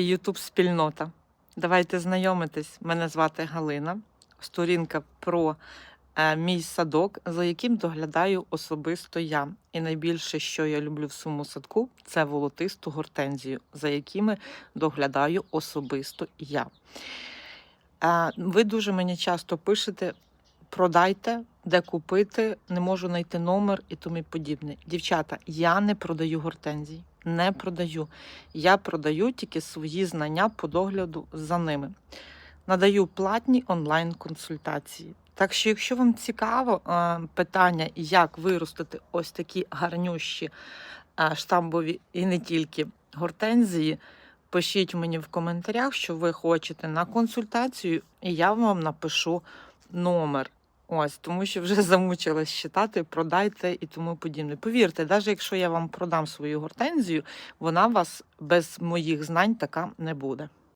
YouTube спільнота. Давайте знайомитись. Мене звати Галина. Сторінка про е, мій садок, за яким доглядаю особисто я. І найбільше, що я люблю в своєму садку, це волотисту гортензію, за якими доглядаю особисто я. Е, ви дуже мені часто пишете. Продайте, де купити, не можу знайти номер і тому подібне. Дівчата, я не продаю гортензій, не продаю. Я продаю тільки свої знання по догляду за ними. Надаю платні онлайн-консультації. Так що, якщо вам цікаво е, питання, як виростити ось такі гарнющі е, штамбові і не тільки гортензії, пишіть мені в коментарях, що ви хочете на консультацію, і я вам напишу номер. Ось, тому що вже замучилась читати, продайте і тому подібне. Повірте, навіть якщо я вам продам свою гортензію, вона вас без моїх знань така не буде.